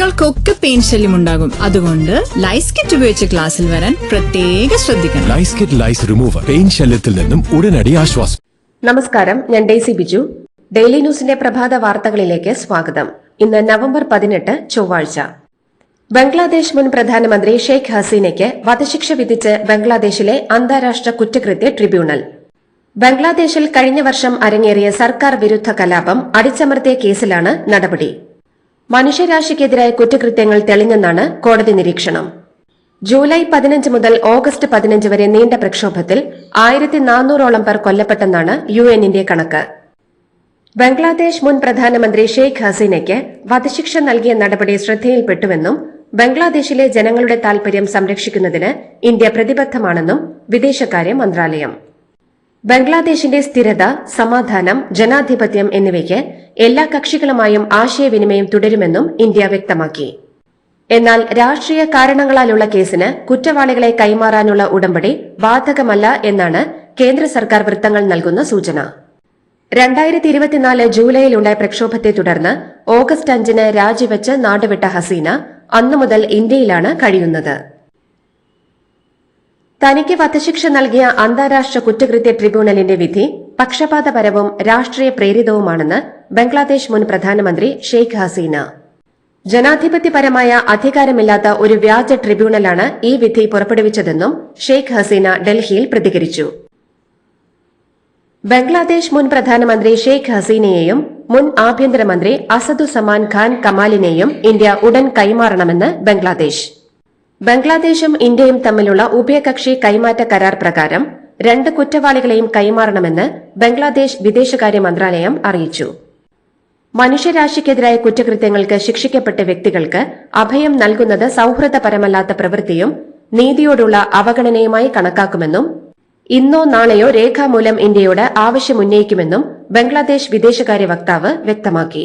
കുട്ടികൾക്കൊക്കെ പെയിൻ ശല്യം ഉണ്ടാകും. അതുകൊണ്ട് ലൈസ് കിറ്റ് ഉപയോഗിച്ച് ക്ലാസ്സിൽ വരാൻ പ്രത്യേക ശ്രദ്ധിക്കണം. Lice kit lice remover pain ശല്യത്തിൽ നിന്നും ഉടനടി ആശ്വാസം. നമസ്കാരം ഞാൻ ഡെയ്സി ബിജു. ഡെയിലി ന്യൂസിന്റെ പ്രഭാത വാർത്തകളിലേക്ക് സ്വാഗതം. ഇന്ന് നവംബർ പതിനെട്ട് ചൊവ്വാഴ്ച. ബംഗ്ലാദേശ് മുൻ പ്രധാനമന്ത്രി ഷെയ്ഖ് ഹസീനയ്ക്ക് വധശിക്ഷ വിധിച്ച് ബംഗ്ലാദേശിലെ അന്താരാഷ്ട്ര കുറ്റകൃത്യ ട്രിബ്യൂണൽ. ബംഗ്ലാദേശിൽ കഴിഞ്ഞ വർഷം അരങ്ങേറിയ സർക്കാർ വിരുദ്ധ കലാപം അടിച്ചമർത്തിയ കേസിലാണ് നടപടി. മനുഷ്യരാശിക്കെതിരായ കുറ്റകൃത്യങ്ങൾ തെളിഞ്ഞെന്നാണ് കോടതി നിരീക്ഷണം. ജൂലൈ പതിനഞ്ച് മുതൽ ഓഗസ്റ്റ് പതിനഞ്ച് വരെ നീണ്ട പ്രക്ഷോഭത്തിൽ ആയിരത്തി നാനൂറോളം പേർ കൊല്ലപ്പെട്ടെന്നാണ് യു എന്നിന്റെ കണക്ക്. ബംഗ്ലാദേശ് മുൻ പ്രധാനമന്ത്രി ഷെയ്ഖ് ഹസീനയ്ക്ക് വധശിക്ഷ നൽകിയ നടപടി ശ്രദ്ധയിൽപ്പെട്ടുവെന്നും ബംഗ്ലാദേശിലെ ജനങ്ങളുടെ താൽപര്യം സംരക്ഷിക്കുന്നതിന് ഇന്ത്യ പ്രതിബദ്ധമാണെന്നും വിദേശകാര്യ മന്ത്രാലയം. ബംഗ്ലാദേശിന്റെ സ്ഥിരത സമാധാനം ജനാധിപത്യം എന്നിവയ്ക്ക് എല്ലാ കക്ഷികളുമായും ആശയവിനിമയം തുടരുമെന്നും ഇന്ത്യ വ്യക്തമാക്കി. എന്നാൽ രാഷ്ട്രീയ കാരണങ്ങളാലുള്ള കേസിന് കുറ്റവാളികളെ കൈമാറാനുള്ള ഉടമ്പടി ബാധകമല്ല എന്നാണ് കേന്ദ്ര സർക്കാർ വൃത്തങ്ങൾ നൽകുന്ന സൂചന. രണ്ടായിരത്തി ഇരുപത്തിനാല് ജൂലൈയിലുണ്ടായ പ്രക്ഷോഭത്തെ തുടർന്ന് ഓഗസ്റ്റ് അഞ്ചിന് രാജിവെച്ച് നാടുവിട്ട ഹസീന അന്നു മുതൽ ഇന്ത്യയിലാണ് കഴിയുന്നത്. തനിക്ക് വധശിക്ഷ നൽകിയ അന്താരാഷ്ട്ര കുറ്റകൃത്യ ട്രിബ്യൂണലിന്റെ വിധി പക്ഷപാതപരവും രാഷ്ട്രീയ പ്രേരിതവുമാണെന്ന് ബംഗ്ലാദേശ് മുൻ പ്രധാനമന്ത്രി ഷെയ്ഖ് ഹസീന. ജനാധിപത്യപരമായ അധികാരമില്ലാത്ത ഒരു വ്യാജ ട്രിബ്യൂണലാണ് ഈ വിധി പുറപ്പെടുവിച്ചതെന്നും ഷെയ്ഖ് ഹസീന ഡൽഹിയിൽ പ്രതികരിച്ചു. ബംഗ്ലാദേശ് മുൻ പ്രധാനമന്ത്രി ഷെയ്ഖ് ഹസീനയെയും മുൻ ആഭ്യന്തരമന്ത്രി അസദുസമാൻ ഖാൻ കമാലിനെയും ഇന്ത്യ ഉടൻ കൈമാറണമെന്ന് ബംഗ്ലാദേശ്. ബംഗ്ലാദേശും ഇന്ത്യയും തമ്മിലുള്ള ഉഭയകക്ഷി കൈമാറ്റ കരാർ പ്രകാരം രണ്ട് കുറ്റവാളികളെയും കൈമാറണമെന്ന് ബംഗ്ലാദേശ് വിദേശകാര്യ മന്ത്രാലയം അറിയിച്ചു. മനുഷ്യരാശിക്കെതിരായ കുറ്റകൃത്യങ്ങൾക്ക് ശിക്ഷിക്കപ്പെട്ട വ്യക്തികൾക്ക് അഭയം നൽകുന്നത് സൌഹൃദപരമല്ലാത്ത പ്രവൃത്തിയും നീതിയോടുള്ള അവഗണനയുമായി കണക്കാക്കുമെന്നും ഇന്നോ നാളെയോ രേഖാമൂലം ഇന്ത്യയോട് ആവശ്യമുന്നയിക്കുമെന്നും ബംഗ്ലാദേശ് വിദേശകാര്യ വക്താവ് വ്യക്തമാക്കി.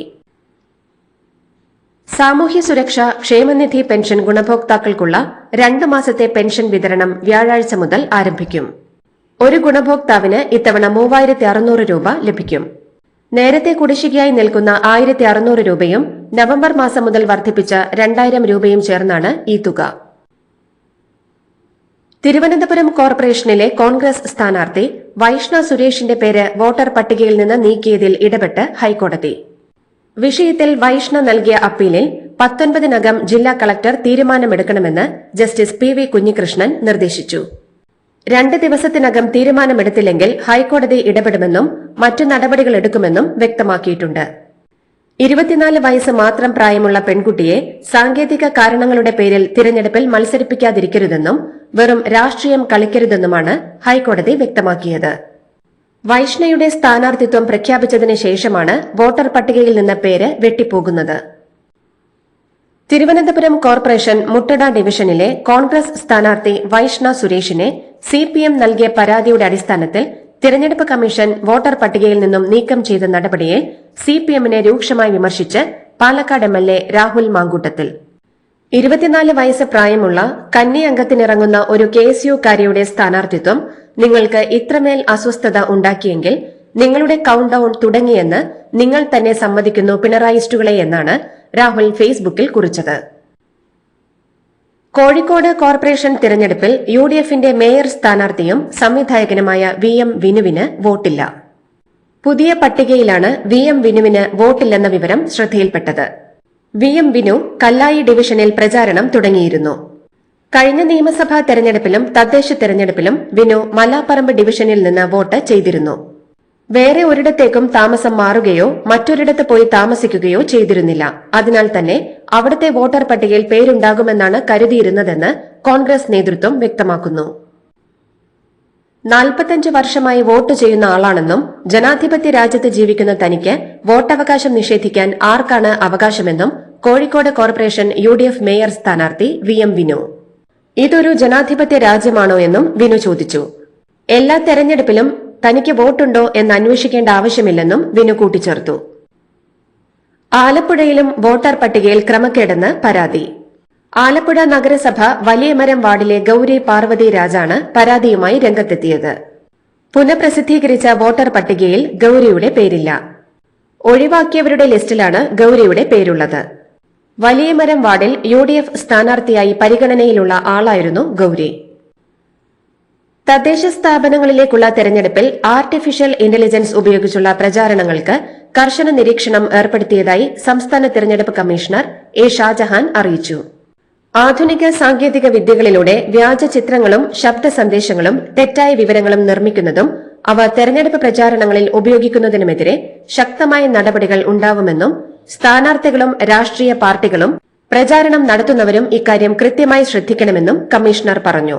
സാമൂഹ്യ സുരക്ഷ ക്ഷേമനിധി പെൻഷൻ ഗുണഭോക്താക്കൾക്കുള്ള രണ്ട് മാസത്തെ പെൻഷൻ വിതരണം വ്യാഴാഴ്ച മുതൽ ആരംഭിക്കും. ഒരു ഗുണഭോക്താവിന് ഇത്തവണ മൂവായിരത്തി അറുന്നൂറ് രൂപ ലഭിക്കും. നേരത്തെ കുടിശ്ശികയായി നിൽക്കുന്ന ആയിരത്തി അറുന്നൂറ് രൂപയും നവംബർ മാസം മുതൽ വർദ്ധിപ്പിച്ച രണ്ടായിരം രൂപയും ചേർന്നാണ് ഈ തുക. തിരുവനന്തപുരം കോർപ്പറേഷനിലെ കോൺഗ്രസ് സ്ഥാനാർത്ഥി വൈഷ്ണ സുരേഷിന്റെ പേര് വോട്ടർ പട്ടികയിൽ നിന്ന് നീക്കിയതിൽ ഇടപെട്ട് ഹൈക്കോടതി. വിഷയത്തിൽ വൈഷ്ണ നൽകിയ അപ്പീലിൽ പത്തൊൻപതിനകം ജില്ലാ കളക്ടർ തീരുമാനമെടുക്കണമെന്ന് ജസ്റ്റിസ് പി വി കുഞ്ഞികൃഷ്ണൻ നിർദ്ദേശിച്ചു. രണ്ട് ദിവസത്തിനകം തീരുമാനമെടുത്തില്ലെങ്കിൽ ഹൈക്കോടതി ഇടപെടുമെന്നും മറ്റു നടപടികൾ എടുക്കുമെന്നും വ്യക്തമാക്കിയിട്ടുണ്ട്. ഇരുപത്തിനാല് വയസ്സ് മാത്രം പ്രായമുള്ള പെൺകുട്ടിയെ സാങ്കേതിക കാരണങ്ങളുടെ പേരിൽ തിരഞ്ഞെടുപ്പിൽ മത്സരിപ്പിക്കാതിരിക്കരുതെന്നും വെറും രാഷ്ട്രീയം കളിക്കരുതെന്നുമാണ് ഹൈക്കോടതി വ്യക്തമാക്കിയത്. വൈഷ്ണയുടെ സ്ഥാനാർത്ഥിത്വം പ്രഖ്യാപിച്ചതിന് ശേഷമാണ് വോട്ടർ പട്ടികയിൽ നിന്ന് പേര് വെട്ടിപ്പോകുന്നത്. തിരുവനന്തപുരം കോർപ്പറേഷൻ മുട്ടട ഡിവിഷനിലെ കോൺഗ്രസ് സ്ഥാനാർത്ഥി വൈഷ്ണ സുരേഷിനെ സിപിഎം നൽകിയ പരാതിയുടെ അടിസ്ഥാനത്തിൽ തിരഞ്ഞെടുപ്പ് കമ്മീഷൻ വോട്ടർ പട്ടികയിൽ നിന്നും നീക്കം ചെയ്ത നടപടിയെ സി പി എമ്മിനെ രൂക്ഷമായി വിമർശിച്ച് പാലക്കാട് എം എൽ രാഹുൽ മാങ്കൂട്ടത്തിൽ. ഇരുപത്തിനാല് വയസ്സ് പ്രായമുള്ള കന്നി അംഗത്തിനിറങ്ങുന്ന ഒരു കെ എസ് യുക്കാരിയുടെ സ്ഥാനാർത്ഥിത്വം നിങ്ങൾക്ക് ഇത്രമേൽ അസ്വസ്ഥത ഉണ്ടാക്കിയെങ്കിൽ നിങ്ങളുടെ കൌണ്ട് ഡൌൺ തുടങ്ങിയെന്ന് നിങ്ങൾ തന്നെ സമ്മതിക്കുന്നു പിണറായിസ്റ്റുകളെ എന്നാണ് രാഹുൽ ഫേസ്ബുക്കിൽ കുറിച്ചത്. കോഴിക്കോട് കോർപ്പറേഷൻ തിരഞ്ഞെടുപ്പിൽ യു ഡി എഫിന്റെ മേയർ സ്ഥാനാർത്ഥിയും സംവിധായകനുമായ വി എം വിനുവിന് വോട്ടില്ല. പുതിയ പട്ടികയിലാണ് വി എം വിനുവിന് വോട്ടില്ലെന്ന വിവരം ശ്രദ്ധയിൽപ്പെട്ടത്. വി എം വിനു കല്ലായി ഡിവിഷനിൽ പ്രചാരണം തുടങ്ങിയിരുന്നു. കഴിഞ്ഞ നിയമസഭാ തെരഞ്ഞെടുപ്പിലും തദ്ദേശ തെരഞ്ഞെടുപ്പിലും വിനു മലാപ്പറമ്പ് ഡിവിഷനിൽ നിന്ന് വോട്ട് ചെയ്തിരുന്നു. വേറെ ഒരിടത്തേക്കും താമസം മാറുകയോ മറ്റൊരിടത്ത് പോയി താമസിക്കുകയോ ചെയ്തിരുന്നില്ല. അതിനാൽ തന്നെ അവിടുത്തെ വോട്ടർ പട്ടികയിൽ പേരുണ്ടാകുമെന്നാണ് കരുതിയിരുന്നതെന്ന് കോൺഗ്രസ് നേതൃത്വം വ്യക്തമാക്കുന്നു. നാൽപ്പത്തഞ്ച് വർഷമായി വോട്ട് ചെയ്യുന്ന ആളാണെന്നും ജനാധിപത്യ രാജ്യത്ത് ജീവിക്കുന്ന തനിക്ക് വോട്ടവകാശം നിഷേധിക്കാൻ ആർക്കാണ് അവകാശമെന്നും കോഴിക്കോട് കോർപ്പറേഷൻ യു മേയർ സ്ഥാനാർത്ഥി വി എം വിനു. ഇതൊരു ജനാധിപത്യ രാജ്യമാണോ എന്നും വിനു ചോദിച്ചു. എല്ലാ തെരഞ്ഞെടുപ്പിലും തനിക്ക് വോട്ടുണ്ടോ എന്ന് അന്വേഷിക്കേണ്ട ആവശ്യമില്ലെന്നും വിനു കൂട്ടിച്ചേർത്തു. ആലപ്പുഴയിലും വോട്ടർ പട്ടികയിൽ ക്രമക്കേടെന്ന് പരാതി. ആലപ്പുഴ നഗരസഭ വലിയമരം വാർഡിലെ ഗൌരി പാർവതി രാജാണ് പരാതിയുമായി രംഗത്തെത്തിയത്. പുനഃപ്രസിദ്ധീകരിച്ച വോട്ടർ പട്ടികയിൽ ഗൌരിയുടെ പേരില്ല. ഒഴിവാക്കിയവരുടെ ലിസ്റ്റിലാണ് ഗൌരിയുടെ പേരുള്ളത്. വലിയമരം വാർഡിൽ യു ഡി എഫ് സ്ഥാനാർത്ഥിയായി പരിഗണനയിലുള്ള ആളായിരുന്നു ഗൌരി. തദ്ദേശ സ്ഥാപനങ്ങളിലേക്കുള്ള തെരഞ്ഞെടുപ്പിൽ ആർട്ടിഫിഷ്യൽ ഇന്റലിജൻസ് ഉപയോഗിച്ചുള്ള പ്രചാരണങ്ങൾക്ക് കർശന നിരീക്ഷണം ഏർപ്പെടുത്തിയതായി സംസ്ഥാന തെരഞ്ഞെടുപ്പ് കമ്മീഷണർ എ ഷാജഹാൻ അറിയിച്ചു. ആധുനിക സാങ്കേതിക വിദ്യകളിലൂടെ വ്യാജ ചിത്രങ്ങളും ശബ്ദ സന്ദേശങ്ങളും തെറ്റായ വിവരങ്ങളും നിർമ്മിക്കുന്നതും അവ തെരഞ്ഞെടുപ്പ് പ്രചാരണങ്ങളിൽ ഉപയോഗിക്കുന്നതിനുമെതിരെ ശക്തമായ നടപടികൾ ഉണ്ടാവുമെന്നും സ്ഥാനാർത്ഥികളും രാഷ്ട്രീയ പാർട്ടികളും പ്രചാരണം നടത്തുന്നവരും ഇക്കാര്യം കൃത്യമായി ശ്രദ്ധിക്കണമെന്നും കമ്മീഷണർ പറഞ്ഞു.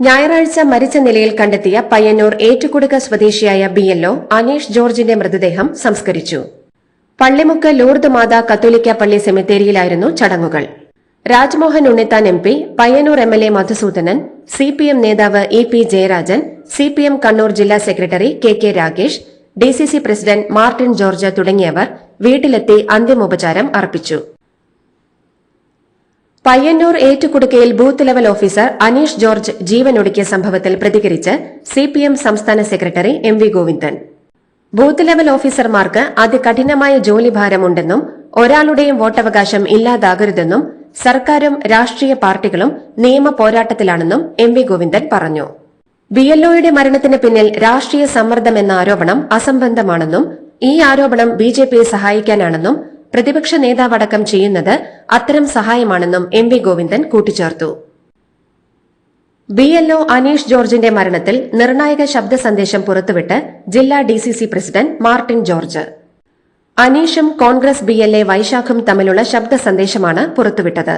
ഞായറാഴ്ച മരിച്ച നിലയിൽ കണ്ടെത്തിയ പയ്യന്നൂർ ഏറ്റുകുടുക്ക സ്വദേശിയായ ബിഎൽഒ അനീഷ് ജോർജിന്റെ മൃതദേഹം സംസ്കരിച്ചു. പള്ളിമുക്ക് ലൂർദ് മാതാ കത്തോലിക്ക പള്ളി സെമിത്തേരിയിലായിരുന്നു ചടങ്ങുകൾ. Rajmohan Unnithan M P Payyannur M L A Madhusoodanan C P M നേതാവ് E P Jayarajan C P M Kannur ജില്ലാ secretary K K Rakesh D C C president Martin George തുടങ്ങിയവർ വീട്ടിലെത്തി അന്തിമോപചാരം അർപ്പിച്ചു. Payyanur ഏറ്റുകുടുക്കയിൽ booth level officer Aneesh George ജീവനൊടുക്കിയ സംഭവത്തിൽ പ്രതികരിച്ച് CPM സംസ്ഥാന secretary M V Govindan. Booth level ഓഫീസർമാർക്ക് അതികഠിനമായ ജോലിഭാരമുണ്ടെന്നും ഒരാളുടെയും വോട്ടവകാശം ഇല്ലാതാകരുതെന്നും സർക്കാരും രാഷ്ട്രീയ പാർട്ടികളും നിയമ പോരാട്ടത്തിലാണെന്നും എം വി ഗോവിന്ദൻ പറഞ്ഞു. ബിഎൽഒയുടെ മരണത്തിന് പിന്നിൽ രാഷ്ട്രീയ സമ്മർദ്ദമെന്ന ആരോപണം അസംബന്ധമാണെന്നും ഈ ആരോപണം ബി ജെ പിയെ സഹായിക്കാനാണെന്നും പ്രതിപക്ഷ നേതാവടക്കം ചെയ്യുന്നത് അത്തരം സഹായമാണെന്നും എം വി ഗോവിന്ദൻ കൂട്ടിച്ചേർത്തു. ബി എൽ ഒ അനീഷ് ജോർജിന്റെ മരണത്തിൽ നിർണായക ശബ്ദ സന്ദേശം പുറത്തുവിട്ട് ജില്ലാ D C C president Martin George. അനീഷും Congress B L A വൈശാഖും തമ്മിലുള്ള ശബ്ദ സന്ദേശമാണ് പുറത്തുവിട്ടത്.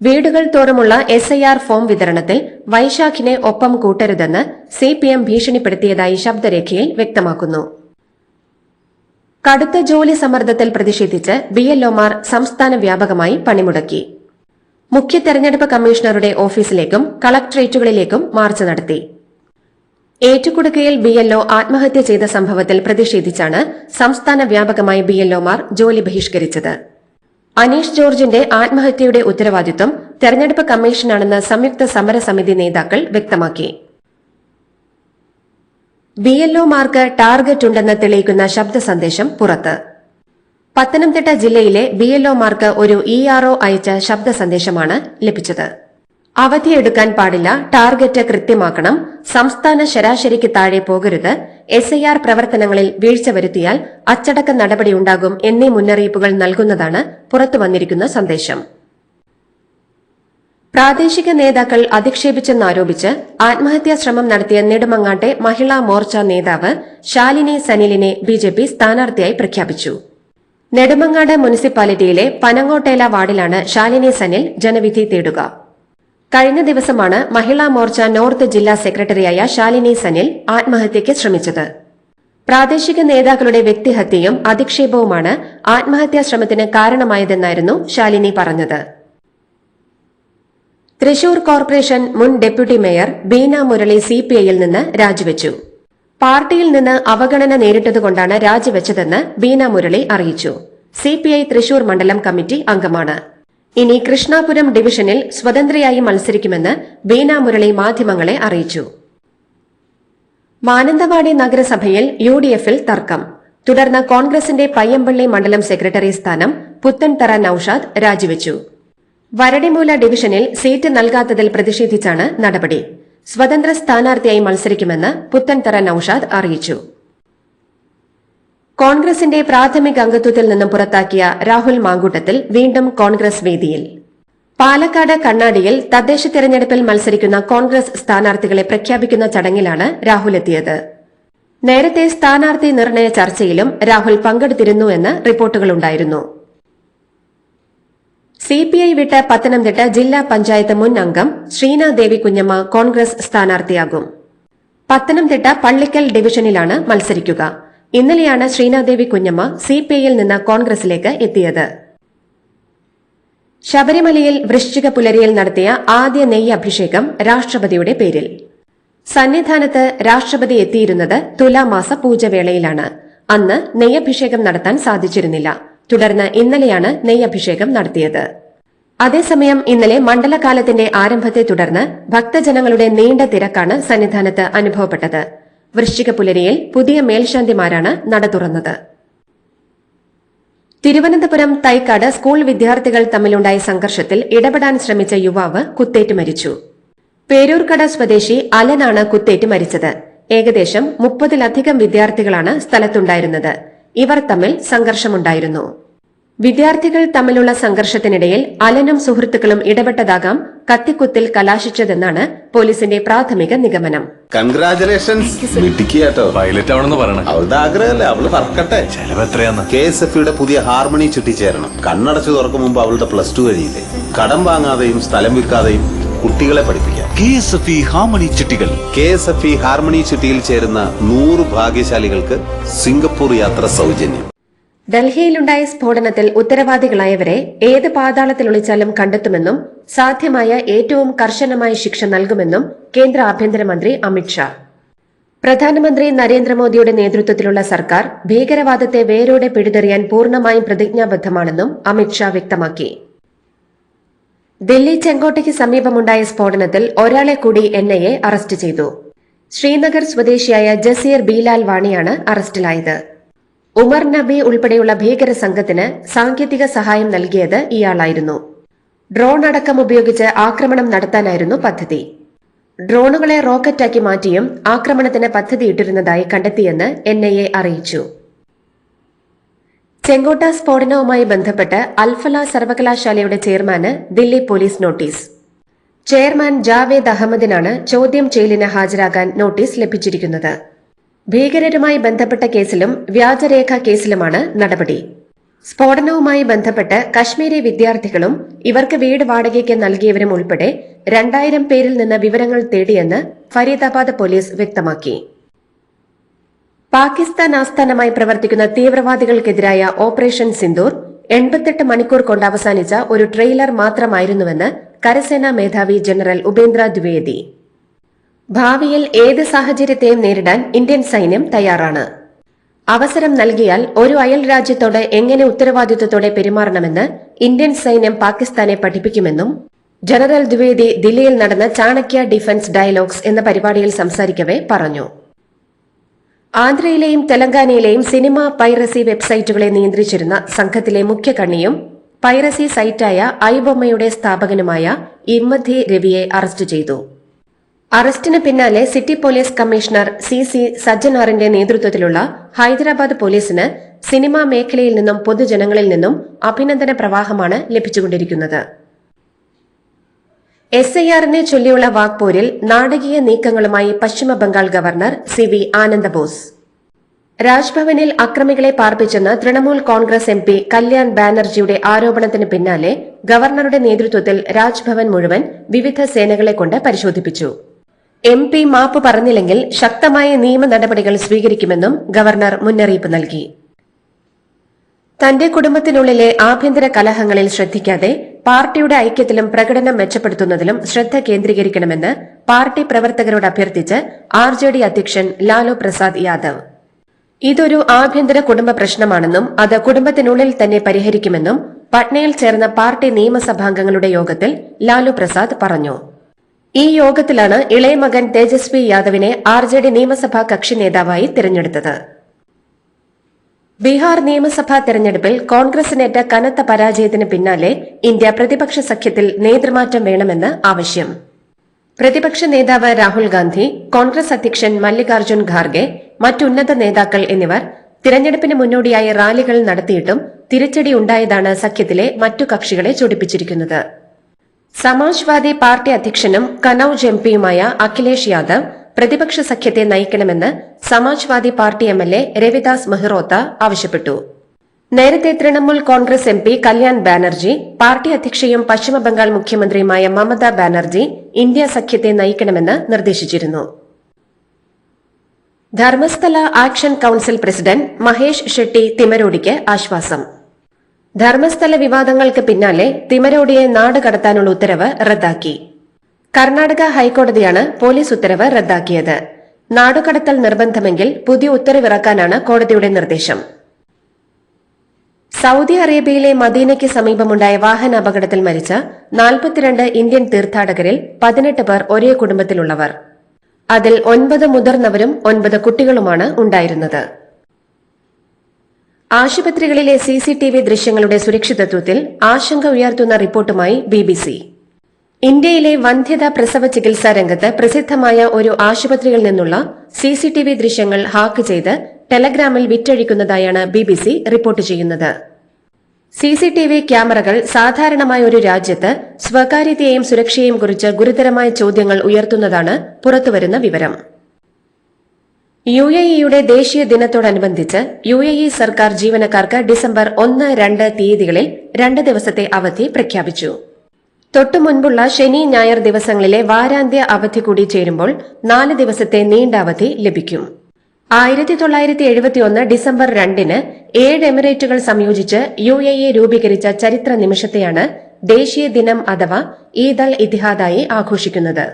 വീടുകൾ തോറുമുള്ള എസ് ഐ ആർ ഫോം വിതരണത്തിൽ വൈശാഖിനെ ഒപ്പം കൂട്ടരുതെന്ന് സി പി എം ഭീഷണിപ്പെടുത്തിയതായി ശബ്ദരേഖയിൽ വ്യക്തമാക്കുന്നു. കടുത്ത ജോലി സമ്മർദ്ദത്തിൽ പ്രതിഷേധിച്ച് ബി എൽ ഒമാർ സംസ്ഥാന വ്യാപകമായി പണിമുടക്കി. മുഖ്യ തെരഞ്ഞെടുപ്പ് കമ്മീഷണറുടെ ഓഫീസിലേക്കും കളക്ട്രേറ്റുകളിലേക്കും മാർച്ച് നടത്തി. ഏറ്റുകുടുക്കയിൽ ബി എൽഒ ആത്മഹത്യ ചെയ്ത സംഭവത്തിൽ പ്രതിഷേധിച്ചാണ് സംസ്ഥാന വ്യാപകമായി ബി എൽഒമാർ ജോലി ബഹിഷ്കരിച്ചത്. അനീഷ് ജോർജിന്റെ ആത്മഹത്യയുടെ ഉത്തരവാദിത്വം തെരഞ്ഞെടുപ്പ് കമ്മീഷനാണെന്ന് സംയുക്ത സമരസമിതി നേതാക്കൾ വ്യക്തമാക്കി. ബി എൽഒമാർക്ക് ടാർഗറ്റ് ഉണ്ടെന്ന് തെളിയിക്കുന്ന ശബ്ദ സന്ദേശം പുറത്ത്. പത്തനംതിട്ട ജില്ലയിലെ ബി എൽഒമാർക്ക് ഒരു ഇ ആർഒ അയച്ച ശബ്ദ സന്ദേശമാണ് ലഭിച്ചത്. അവധിയെടുക്കാൻ പാടില്ല ടാർഗറ്റ് കൃത്യമാക്കണം സംസ്ഥാന ശരാശരിക്ക് താഴെ പോകരുത് എസ് ഐ ആർ പ്രവർത്തനങ്ങളിൽ വീഴ്ച വരുത്തിയാൽ അച്ചടക്ക നടപടിയുണ്ടാകും എന്നീ മുന്നറിയിപ്പുകൾ നൽകുന്നതാണ് പുറത്തുവന്നിരിക്കുന്ന സന്ദേശം. പ്രാദേശിക നേതാക്കൾ അധിക്ഷേപിച്ചെന്നാരോപിച്ച് ആത്മഹത്യാ ശ്രമം നടത്തിയ നെടുമങ്ങാട്ടെ മഹിളാ മോർച്ച നേതാവ് ശാലിനി സനിലിനെ ബിജെപി സ്ഥാനാർത്ഥിയായി പ്രഖ്യാപിച്ചു. നെടുമങ്ങാട് മുനിസിപ്പാലിറ്റിയിലെ പനങ്ങോട്ടേല വാർഡിലാണ് ശാലിനി സനിൽ ജനവിധി തേടുക. കഴിഞ്ഞ ദിവസമാണ് മഹിളാ മോർച്ച നോർത്ത് ജില്ലാ സെക്രട്ടറിയായ ശാലിനി സനിൽ ആത്മഹത്യയ്ക്ക് ശ്രമിച്ചത്. പ്രാദേശിക നേതാക്കളുടെ വ്യക്തിഹത്യയും അധിക്ഷേപവുമാണ് ആത്മഹത്യാ ശ്രമത്തിന് കാരണമായതെന്നായിരുന്നു ശാലിനി പറഞ്ഞത്. തൃശൂർ കോർപ്പറേഷൻ മുൻ ഡെപ്യൂട്ടി മേയർ ബീന മുരളി സിപിഐയിൽ നിന്ന് രാജിവെച്ചു. പാർട്ടിയിൽ നിന്ന് അവഗണന നേരിട്ടതുകൊണ്ടാണ് രാജിവെച്ചതെന്ന് ബീന മുരളി അറിയിച്ചു. സിപിഐ തൃശൂർ മണ്ഡലം കമ്മിറ്റി അംഗമാണ്. ഇനി കൃഷ്ണാപുരം ഡിവിഷനിൽ സ്വതന്ത്രയായി മത്സരിക്കുമെന്ന് ബീന മുരളി മാധ്യമങ്ങളെ അറിയിച്ചു. മാനന്തവാടി നഗരസഭയിൽ യു ഡി എഫിൽ തർക്കം. തുടർന്ന് കോൺഗ്രസിന്റെ പയ്യമ്പള്ളി മണ്ഡലം സെക്രട്ടറി സ്ഥാനം പുത്തൻതറ നൌഷാദ് രാജിവെച്ചു. വരടിമൂല ഡിവിഷനിൽ സീറ്റ് നൽകാത്തതിൽ പ്രതിഷേധിച്ചാണ് നടപടി. സ്വതന്ത്ര സ്ഥാനാർത്ഥിയായി മത്സരിക്കുമെന്ന് പുത്തൻതറ നൌഷാദ് അറിയിച്ചു. കോൺഗ്രസിന്റെ പ്രാഥമിക അംഗത്വത്തിൽ നിന്നും പുറത്താക്കിയ രാഹുൽ മാങ്കൂട്ടത്തിൽ വീണ്ടും കോൺഗ്രസ് വേദിയിൽ. പാലക്കാട് കണ്ണാടിയിൽ തദ്ദേശ തെരഞ്ഞെടുപ്പിൽ മത്സരിക്കുന്ന കോൺഗ്രസ് സ്ഥാനാർത്ഥികളെ പ്രഖ്യാപിക്കുന്ന ചടങ്ങിലാണ് രാഹുൽ എത്തിയത്. നേരത്തെ സ്ഥാനാർത്ഥി നിർണയ ചർച്ചയിലും രാഹുൽ പങ്കെടുത്തിരുന്നുവെന്ന് റിപ്പോർട്ടുകളുണ്ടായിരുന്നു. സിപിഐ വിട്ട് പത്തനംതിട്ട ജില്ലാ പഞ്ചായത്ത് മുൻ അംഗം ശ്രീനാദേവി കുഞ്ഞമ്മ കോൺഗ്രസ് സ്ഥാനാർത്ഥിയാകും. പത്തനംതിട്ട പള്ളിക്കൽ ഡിവിഷനിലാണ് മത്സരിക്കുക. ഇന്നലെയാണ് ശ്രീനാദേവി കുഞ്ഞമ്മ സി പി ഐയിൽ നിന്ന് കോൺഗ്രസിലേക്ക് എത്തിയത്. ശബരിമലയിൽ വൃശ്ചിക പുലരിയിൽ നടത്തിയ ആദ്യ നെയ്യ് അഭിഷേകം രാഷ്ട്രപതിയുടെ പേരിൽ. സന്നിധാനത്ത് രാഷ്ട്രപതി എത്തിയിരുന്നത് തുലാമാസ പൂജവേളയിലാണ്. അന്ന് നെയ്യഭിഷേകം നടത്താൻ സാധിച്ചിരുന്നില്ല. തുടർന്ന് ഇന്നലെയാണ് നെയ്യഭിഷേകം നടത്തിയത്. അതേസമയം ഇന്നലെ മണ്ഡലകാലത്തിന്റെ ആരംഭത്തെ തുടർന്ന് ഭക്തജനങ്ങളുടെ നീണ്ട തിരക്കാണ് സന്നിധാനത്ത് അനുഭവപ്പെട്ടത്. വൃശ്ചിക പുലരിയിൽ പുതിയ മേൽശാന്തിമാരാണ് നട തുറന്നത്. തിരുവനന്തപുരം തൈക്കാട് സ്കൂൾ വിദ്യാർത്ഥികൾ തമ്മിലുണ്ടായ സംഘർഷത്തിൽ ഇടപെടാൻ ശ്രമിച്ച യുവാവ് കുത്തേറ്റ് മരിച്ചു. പേരൂർക്കട സ്വദേശി അലനാണ് കുത്തേറ്റ് മരിച്ചത്. ഏകദേശം മുപ്പതിലധികം വിദ്യാർത്ഥികളാണ് സ്ഥലത്തുണ്ടായിരുന്നത്. ഇവർ തമ്മിൽ സംഘർഷമുണ്ടായിരുന്നു. വിദ്യാർത്ഥികൾ തമ്മിലുള്ള സംഘർഷത്തിനിടയിൽ അലനും സുഹൃത്തുക്കളും ഇടപെട്ടതാകാം കത്തിക്കുത്തിൽ കലാശിച്ചതെന്നാണ് പോലീസിന്റെ പ്രാഥമിക നിഗമനം. കൺഗ്രാചുലേഷൻസ് പൈലറ്റ് ആവണമെന്ന് പറയണേ. അവളുടെ ആഗ്രഹമല്ലേ? അവൾ പറക്കട്ടെ. ചെലവ് എത്രയാന്ന്? കെ എസ് എഫ് യുടെ പുതിയ ഹാർമണി ചുറ്റിച്ചേരണം. കണ്ണടച്ചു തുറക്കും മുമ്പ് അവളുടെ പ്ലസ് ടു കഴിയില്ലേ? കടം വാങ്ങാതെയും സ്ഥലം വിൽക്കാതെയും കുട്ടികളെ പഠിപ്പിക്കാം. K S F E harmony ചിട്ടികൾ. K S F E harmony ചിട്ടിയിൽ ചേരുന്ന നൂറ് ഭാഗ്യശാലികൾക്ക് സിംഗപ്പൂർ യാത്ര സൗജന്യം. ഡൽഹിയിലുണ്ടായ സ്ഫോടനത്തിൽ ഉത്തരവാദികളായവരെ ഏത് പാതാളത്തിൽ ഒളിച്ചാലും കണ്ടെത്തുമെന്നും സാധ്യമായ ഏറ്റവും കർശനമായ ശിക്ഷ നൽകുമെന്നും കേന്ദ്ര ആഭ്യന്തരമന്ത്രി അമിത്ഷാ പ്രധാനമന്ത്രി നരേന്ദ്രമോദിയുടെ നേതൃത്വത്തിലുള്ള സർക്കാർ ഭീകരവാദത്തെ വേരോടെ പിഴുതെറിയാൻ പൂർണമായും പ്രതിജ്ഞാബദ്ധമാണെന്നും അമിത്ഷാ വ്യക്തമാക്കി. ദില്ലി ചെങ്കോട്ടയ്ക്ക് സമീപമുണ്ടായ സ്ഫോടനത്തിൽ ഒരാളെ കൂടി എൻഐഎ അറസ്റ്റ് ചെയ്തു. ശ്രീനഗർ സ്വദേശിയായ ജസീർ ബീലാൽ വാണിയാണ് അറസ്റ്റിലായത്. ഉമർ നബി ഉൾപ്പെടെയുള്ള ഭീകര സംഘത്തിന് സാങ്കേതിക സഹായം നൽകിയത് ഇയാളായിരുന്നു. ഡ്രോൺ അടക്കം ഉപയോഗിച്ച് ആക്രമണം നടത്താനായിരുന്നു പദ്ധതി. ഡ്രോണുകളെ റോക്കറ്റാക്കി മാറ്റിയും ആക്രമണത്തിന് പദ്ധതിയിട്ടിരുന്നതായി കണ്ടെത്തിയെന്ന് എൻഐഎ അറിയിച്ചു. ചെങ്കോട്ട സ്ഫോടനവുമായി ബന്ധപ്പെട്ട് അൽഫല സർവകലാശാലയുടെ ചെയർമാന് Delhi police notice. Chairman Javed അഹമ്മദിനാണ് ചോദ്യം ചെയ്യലിന് ഹാജരാകാൻ നോട്ടീസ് ലഭിച്ചിരിക്കുന്നത്. ഭീകരരുമായി ബന്ധപ്പെട്ട കേസിലും വ്യാജരേഖ കേസിലുമാണ് നടപടി. സ്ഫോടനവുമായി ബന്ധപ്പെട്ട് കശ്മീരി വിദ്യാർത്ഥികളും ഇവർക്ക് വീട് വാടകയ്ക്ക് നൽകിയവരും ഉൾപ്പെടെ രണ്ടായിരം പേരിൽ നിന്ന് വിവരങ്ങൾ തേടിയെന്ന് ഫരീദാബാദ് പോലീസ് വ്യക്തമാക്കി. പാകിസ്ഥാൻ ആസ്ഥാനമായി പ്രവർത്തിക്കുന്ന തീവ്രവാദികൾക്കെതിരായ ഓപ്പറേഷൻ സിന്ദൂർ എൺപത്തെട്ട് മണിക്കൂർ കൊണ്ട് അവസാനിച്ച ഒരു ട്രെയിലർ മാത്രമായിരുന്നുവെന്ന് കരസേനാ മേധാവി ജനറൽ ഉപേന്ദ്ര ദ്വിവേദി. ഭാവിയിൽ ഏത് സാഹചര്യത്തെയും നേരിടാൻ ഇന്ത്യൻ സൈന്യം തയ്യാറാണ്. അവസരം നൽകിയാൽ ഒരു അയൽ രാജ്യത്തോട് എങ്ങനെ ഉത്തരവാദിത്വത്തോടെ പെരുമാറണമെന്ന് ഇന്ത്യൻ സൈന്യം പാകിസ്ഥാനെ പഠിപ്പിക്കുമെന്നും ജനറൽ ദ്വിവേദി ദില്ലിയിൽ നടന്ന ചാണക്യ ഡിഫൻസ് ഡയലോഗ്സ് എന്ന പരിപാടിയിൽ സംസാരിക്കവേ പറഞ്ഞു. ആന്ധ്രയിലെയും തെലങ്കാനയിലെയും സിനിമ പൈറസി വെബ്സൈറ്റുകളെ നിയന്ത്രിച്ചിരുന്ന സംഘത്തിലെ മുഖ്യ കണ്ണിയും പൈറസി സൈറ്റായ ഐബൊമ്മയുടെ സ്ഥാപകനുമായ ഇമ്മധി രവിയെ അറസ്റ്റ് ചെയ്തു. അറസ്റ്റിന് പിന്നാലെ city police commissioner C C സജ്ജനാറിന്റെ നേതൃത്വത്തിലുള്ള ഹൈദരാബാദ് പോലീസിന് സിനിമാ മേഖലയിൽ നിന്നും പൊതുജനങ്ങളിൽ നിന്നും അഭിനന്ദന പ്രവാഹമാണ് ലഭിച്ചുകൊണ്ടിരിക്കുന്നത്. എസ് ഐ ആറിനെ ചൊല്ലിയുള്ള വാക്പോരിൽ നാടകീയ നീക്കങ്ങളുമായി Paschim Bangal governor C V Ananda Bose. രാജ്ഭവനിൽ അക്രമികളെ പാർപ്പിച്ചെന്ന് തൃണമൂൽ കോൺഗ്രസ് എം പി കല്യാൺ ബാനർജിയുടെ ആരോപണത്തിന് പിന്നാലെ ഗവർണറുടെ നേതൃത്വത്തിൽ രാജ്ഭവൻ മുഴുവൻ വിവിധ സേനകളെ കൊണ്ട് പരിശോധിപ്പിച്ചു. എം പി മാപ്പ് പറഞ്ഞില്ലെങ്കിൽ ശക്തമായ നിയമ നടപടികൾ സ്വീകരിക്കുമെന്നും ഗവർണർ മുന്നറിയിപ്പ് നൽകി. തന്റെ കുടുംബത്തിനുള്ളിലെ ആഭ്യന്തര കലഹങ്ങളിൽ ശ്രദ്ധിക്കാതെ പാർട്ടിയുടെ ഐക്യത്തിലും പ്രകടനം മെച്ചപ്പെടുത്തുന്നതിലും ശ്രദ്ധ കേന്ദ്രീകരിക്കണമെന്ന് പാർട്ടി പ്രവർത്തകരോട് അഭ്യർത്ഥിച്ച് ആർ ജെ ഡി അധ്യക്ഷൻ ലാലു പ്രസാദ് യാദവ്. ഇതൊരു ആഭ്യന്തര കുടുംബ പ്രശ്നമാണെന്നും അത് കുടുംബത്തിനുള്ളിൽ തന്നെ പരിഹരിക്കുമെന്നും പട്നയിൽ ചേർന്ന പാർട്ടി നിയമസഭാംഗങ്ങളുടെ യോഗത്തിൽ ലാലു പ്രസാദ് പറഞ്ഞു. ഈ യോഗത്തിലാണ് ഇളയമകൻ തേജസ്വി യാദവിനെ ആർ നിയമസഭാ കക്ഷി നേതാവായി തിരഞ്ഞെടുത്തത്. ബീഹാർ നിയമസഭാ തെരഞ്ഞെടുപ്പിൽ കോൺഗ്രസിനേറ്റ കനത്ത പരാജയത്തിന് പിന്നാലെ ഇന്ത്യ പ്രതിപക്ഷ സഖ്യത്തിൽ നേതൃമാറ്റം വേണമെന്ന് ആവശ്യം. പ്രതിപക്ഷ നേതാവ് രാഹുൽ ഗാന്ധി കോൺഗ്രസ് അധ്യക്ഷൻ മല്ലികാർജുൻ ഖാർഗെ മറ്റുന്നത നേതാക്കൾ എന്നിവർ തിരഞ്ഞെടുപ്പിന് മുന്നോടിയായി റാലികൾ നടത്തിയിട്ടും തിരിച്ചടി ഉണ്ടായതാണ് സഖ്യത്തിലെ മറ്റു കക്ഷികളെ ചൊടിപ്പിച്ചിരിക്കുന്നത്. സമാജ്വാദി പാർട്ടി അധ്യക്ഷനും കനൌജ് എംപിയുമായ അഖിലേഷ് യാദവ് പ്രതിപക്ഷ സഖ്യത്തെ നയിക്കണമെന്ന് Samajwadi Party M L A Ravidas Mehrotra ആവശ്യപ്പെട്ടു. നേരത്തെ Trinamool Congress M P Kalyan Banerjee party അധ്യക്ഷയും Paschim Bangal മുഖ്യമന്ത്രിയുമായ മമതാ ബാനർജി ഇന്ത്യ സഖ്യത്തെ നയിക്കണമെന്ന് നിർദ്ദേശിച്ചിരുന്നു. Dharmasthala action council president Mahesh Shetty തിമരോടിക്ക് ആശ്വാസം. ധർമ്മസ്ഥല വിവാദങ്ങൾക്ക് പിന്നാലെ തിമരോടിയെ നാട് കടത്താനുള്ള ഉത്തരവ് റദ്ദാക്കി. കർണാടക ഹൈക്കോടതിയാണ് പോലീസ് ഉത്തരവ് റദ്ദാക്കിയത്. നാടുകടത്തൽ നിർബന്ധമെങ്കിൽ പുതിയ ഉത്തരവിറക്കാനാണ് കോടതിയുടെ നിർദ്ദേശം. സൗദി അറേബ്യയിലെ മദീനയ്ക്ക് സമീപമുണ്ടായ വാഹന അപകടത്തിൽ മരിച്ച നാൽപ്പത്തിരണ്ട് ഇന്ത്യൻ തീർത്ഥാടകരിൽ പതിനെട്ട് പേർ ഒരേ കുടുംബത്തിലുള്ളവർ. അതിൽ ഒൻപത് മുതിർന്നവരും ഒൻപത് കുട്ടികളുമാണ് ഉണ്ടായിരുന്നത്. ആശുപത്രികളിലെ സിസിടിവി ദൃശ്യങ്ങളുടെ സുരക്ഷിതത്വത്തിൽ ആശങ്ക ഉയർത്തുന്ന റിപ്പോർട്ടുമായി ബിബിസി ഇന്ത്യയിലെ വന്ധ്യത പ്രസവ ചികിത്സാ രംഗത്ത് പ്രസിദ്ധമായ ഒരു ആശുപത്രിയിൽ നിന്നുള്ള സി സി ടി വി ദൃശ്യങ്ങൾ ഹാക്ക് ചെയ്ത് ടെലഗ്രാമിൽ വിറ്റഴിക്കുന്നതായാണ് ബി ബി സി റിപ്പോർട്ട് ചെയ്യുന്നത്. സി സി ടി വി ക്യാമറകൾ സാധാരണമായ ഒരു രാജ്യത്ത് സ്വകാര്യതയെയും സുരക്ഷയെയും കുറിച്ച് ഗുരുതരമായ ചോദ്യങ്ങൾ ഉയർത്തുന്നതാണ് പുറത്തുവരുന്ന വിവരം. യു എ ഇയുടെ ദേശീയ ദിനത്തോടനുബന്ധിച്ച് യു എ ഇ സർക്കാർ ജീവനക്കാർക്ക് ഡിസംബർ ഒന്ന് രണ്ട് തീയതികളിൽ രണ്ട് ദിവസത്തെ അവധി പ്രഖ്യാപിച്ചു. തൊട്ടു മുൻപുള്ള ശനി ഞായർ ദിവസങ്ങളിലെ വാരാന്ത്യ അവധി കൂടി ചേരുമ്പോൾ നാല് ദിവസത്തെ നീണ്ട അവധി ലഭിക്കും. ആയിരത്തി തൊള്ളായിരത്തി എഴുപത്തിയൊന്ന് ഡിസംബർ രണ്ടിന് ഏഴ് എമിറേറ്റുകൾ സംയോജിച്ച് യു എ എ രൂപീകരിച്ച ചരിത്ര നിമിഷത്തെയാണ് ദേശീയ ദിനം അഥവാ ഈദൽ അൽ ഇത്തിഹാദായി ആഘോഷിക്കുന്നത്.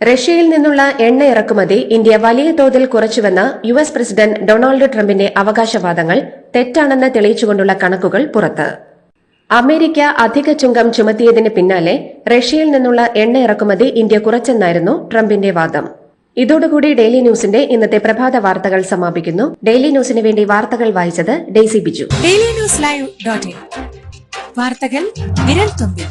റഷ്യയിൽ നിന്നുള്ള എണ്ണ ഇറക്കുമതി ഇന്ത്യ വലിയ തോതിൽ കുറച്ചുവെന്ന യു എസ് പ്രസിഡന്റ് ഡൊണാൾഡ് ട്രംപിന്റെ അവകാശവാദങ്ങൾ തെറ്റാണെന്ന് തെളിയിച്ചുകൊണ്ടുള്ള കണക്കുകൾ പുറത്ത്. അമേരിക്ക അധിക ചുങ്കം ചുമത്തിയതിന് പിന്നാലെ റഷ്യയിൽ നിന്നുള്ള എണ്ണ ഇറക്കുമതി ഇന്ത്യ കുറച്ചെന്നായിരുന്നു ട്രംപിന്റെ വാദം. ഇതോടുകൂടി ഡെയിലി ന്യൂസിന്റെ ഇന്നത്തെ പ്രഭാത വാർത്തകൾ സമാപിക്കുന്നു. ഡെയിലി ന്യൂസിന് വേണ്ടി വാർത്തകൾ വായിച്ചത് Daisy Biju. Daily news live വാർത്തകൾ വിരൽ തുമ്പിൽ.